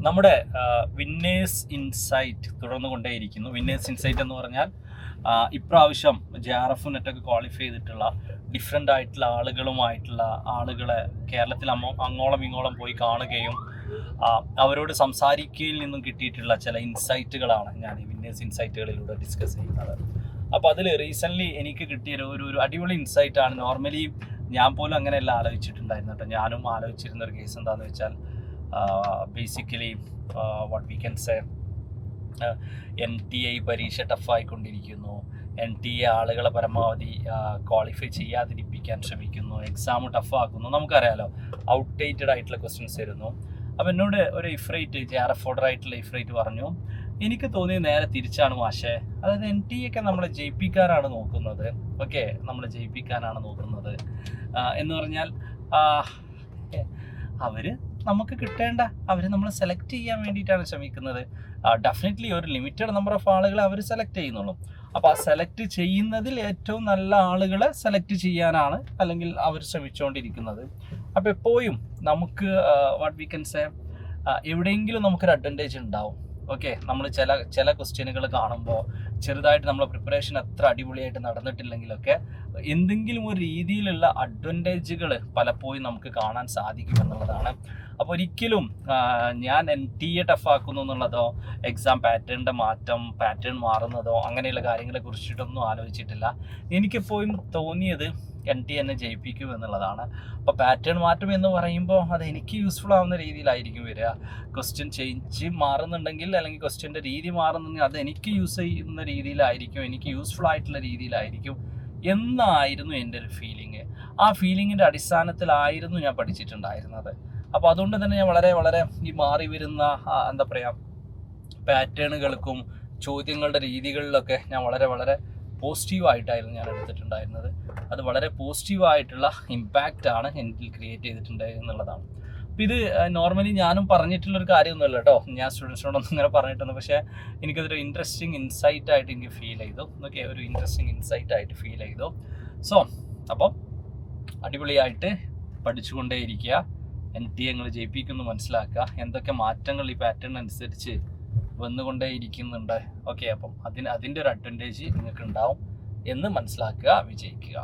നമ്മുടെ winners insight തുടർന്നുകൊണ്ടേയിരിക്കുന്നു. Winners insight എന്ന് പറഞ്ഞാൽ ഇപ്രാവശ്യം ജെ ആർ എഫ് നെറ്റൊക്കെ ക്വാളിഫൈ ചെയ്തിട്ടുള്ള ഡിഫറെന്റ് ആയിട്ടുള്ള ആളുകളുമായിട്ടുള്ള ആളുകളെ കേരളത്തിൽ അമ്മോ അങ്ങോളം ഇങ്ങോളം പോയി കാണുകയും അവരോട് സംസാരിക്കയിൽ നിന്നും കിട്ടിയിട്ടുള്ള ചില ഇൻസൈറ്റുകളാണ് ഞാൻ ഈ വിന്നേഴ്സ് ഇൻസൈറ്റുകളിലൂടെ ഡിസ്കസ് ചെയ്യുന്നത്. അപ്പോൾ അതിൽ റീസെന്റ്ലി എനിക്ക് കിട്ടിയ ഒരു ഒരു- അടിപൊളി ഇൻസൈറ്റാണ് നോർമലി ഞാൻ പോലും അങ്ങനെയല്ല ആലോചിച്ചിട്ടുണ്ടായിരുന്നു കേട്ടോ. ഞാനും ആലോചിച്ചിരുന്ന ഒരു കേസ് എന്താണെന്ന് വെച്ചാൽ basically what we can say N T I പരീക്ഷ ടഫായിക്കൊണ്ടിരിക്കുന്നു എൻ ടി എ ആളുകളെ പരമാവധി ക്വാളിഫൈ ചെയ്യാതിരിപ്പിക്കാൻ ശ്രമിക്കുന്നു. എക്സാം ടഫാക്കുന്നു നമുക്കറിയാലോ ഔട്ട്ഡേറ്റഡ് ആയിട്ടുള്ള ക്വസ്റ്റ്യൻസ് വരുന്നു. അപ്പം എന്നോട് ഒരു ഇഫ്രൈറ്റ് ജെ ആർ എഫ് ഓർഡർ ആയിട്ടുള്ള ഇഫ്രൈറ്റ് പറഞ്ഞു. എനിക്ക് തോന്നിയത് നേരെ തിരിച്ചാണ് മാഷേ. അതായത് എൻ ടി ഒക്കെ നമ്മളെ ജയിപ്പിക്കാനാണ് നോക്കുന്നത്. ഓക്കെ നമ്മളെ ജയിപ്പിക്കാനാണ് നോക്കുന്നത്. ആ, എന്ന് പറഞ്ഞാൽ എ, അവർ നമുക്ക് കിട്ടേണ്ട അവർ നമ്മൾ സെലക്ട് ചെയ്യാൻ വേണ്ടിയിട്ടാണ് ശ്രമിക്കുന്നത്. ഡെഫിനറ്റ്ലി ഒരു ലിമിറ്റഡ് നമ്പർ ഓഫ് ആളുകളെ അവർ സെലക്ട് ചെയ്യുന്നുള്ളൂ. അപ്പോൾ ആ സെലക്ട് ചെയ്യുന്നതിൽ ഏറ്റവും നല്ല ആളുകളെ സെലക്ട് ചെയ്യാനാണ് അല്ലെങ്കിൽ അവർ ശ്രമിച്ചുകൊണ്ടിരിക്കുന്നത് അപ്പോൾ എപ്പോഴും നമുക്ക് വാട്ട് വി കൻ സേ എവിടെയെങ്കിലും നമുക്കൊരു അഡ്വാന്റേജ് ഉണ്ടാവും. ഓക്കെ നമ്മൾ ചില ചില ക്വസ്റ്റ്യനുകൾ കാണുമ്പോൾ ചെറുതായിട്ട് നമ്മളെ പ്രിപ്പറേഷൻ അത്ര അടിപൊളിയായിട്ട് നടന്നിട്ടില്ലെങ്കിലൊക്കെ എന്തെങ്കിലും ഒരു രീതിയിലുള്ള അഡ്വാന്റേജുകൾ പലപ്പോഴും നമുക്ക് കാണാൻ സാധിക്കും എന്നുള്ളതാണ്. അപ്പോൾ ഒരിക്കലും ഞാൻ ടി എ ടഫ് ആക്കുന്നു എന്നുള്ളതോ എക്സാം പാറ്റേണിന്റെ മാറ്റം പാറ്റേൺ മാറുന്നതോ അങ്ങനെയുള്ള കാര്യങ്ങളെ കുറിച്ചിട്ടൊന്നും ആലോചിച്ചിട്ടില്ല. എനിക്കെപ്പോഴും തോന്നിയത് എൻ ടി എന്നെ ജയിപ്പിക്കും എന്നുള്ളതാണ്. അപ്പോൾ പാറ്റേൺ മാറ്റം എന്ന് പറയുമ്പോൾ അത് എനിക്ക് യൂസ്ഫുൾ ആവുന്ന രീതിയിലായിരിക്കും വരിക. ക്വസ്റ്റ്യൻ ചേഞ്ച് മാറുന്നുണ്ടെങ്കിൽ അല്ലെങ്കിൽ ക്വസ്റ്റ്യന്റെ രീതി മാറുന്നുണ്ടെങ്കിൽ അത് എനിക്ക് യൂസ് ചെയ്യുന്ന രീതിയിലായിരിക്കും എനിക്ക് യൂസ്ഫുൾ ആയിട്ടുള്ള രീതിയിലായിരിക്കും എന്നായിരുന്നു എന്റെ ഒരു ഫീലിംഗ് ആ ഫീലിങ്ങിന്റെ അടിസ്ഥാനത്തിലായിരുന്നു ഞാൻ പഠിച്ചിട്ടുണ്ടായിരുന്നത്. അപ്പോൾ അതുകൊണ്ട് തന്നെ ഞാൻ വളരെ വളരെ ഈ മാറി വരുന്ന എന്താ പറയുക പാറ്റേണുകൾക്കും ചോദ്യങ്ങളുടെ രീതികളിലൊക്കെ ഞാൻ വളരെ വളരെ പോസിറ്റീവായിട്ടായിരുന്നു ഞാൻ എടുത്തിട്ടുണ്ടായിരുന്നത്. അത് വളരെ പോസിറ്റീവായിട്ടുള്ള ഇമ്പാക്റ്റ് ആണ് എന്നിൽ ക്രിയേറ്റ് ചെയ്തിട്ടുണ്ട് എന്നുള്ളതാണ്. അപ്പോൾ ഇത് നോർമലി ഞാനും പറഞ്ഞിട്ടുള്ളൊരു കാര്യമൊന്നുമല്ല കേട്ടോ. ഞാൻ സ്റ്റുഡൻസിനോടൊന്നും ഇങ്ങനെ പറഞ്ഞിട്ടൊന്നും പക്ഷേ എനിക്കതൊരു ഇൻട്രസ്റ്റിംഗ് ഇൻസൈറ്റ് ആയിട്ട് എനിക്ക് ഫീൽ ചെയ്തു. ഓക്കെ ഒരു ഇൻട്രസ്റ്റിംഗ് ഇൻസൈറ്റ് ആയിട്ട് ഫീൽ ചെയ്തു. സോ അപ്പം അടിപൊളിയായിട്ട് പഠിച്ചുകൊണ്ടേയിരിക്കുക. എൻ ടി ഞങ്ങൾ ജയിപ്പിക്കുന്നു മനസ്സിലാക്കുക എന്തൊക്കെ മാറ്റങ്ങൾ ഈ പാറ്റേൺ അനുസരിച്ച് വന്നുകൊണ്ടേ ഇരിക്കുന്നുണ്ട് ഓക്കെ അപ്പം അതിന് അതിന്റെ ഒരു അഡ്വാന്റേജ് നിങ്ങൾക്ക് ഉണ്ടാവും എന്ന് മനസ്സിലാക്കുക വിജയിക്കുക.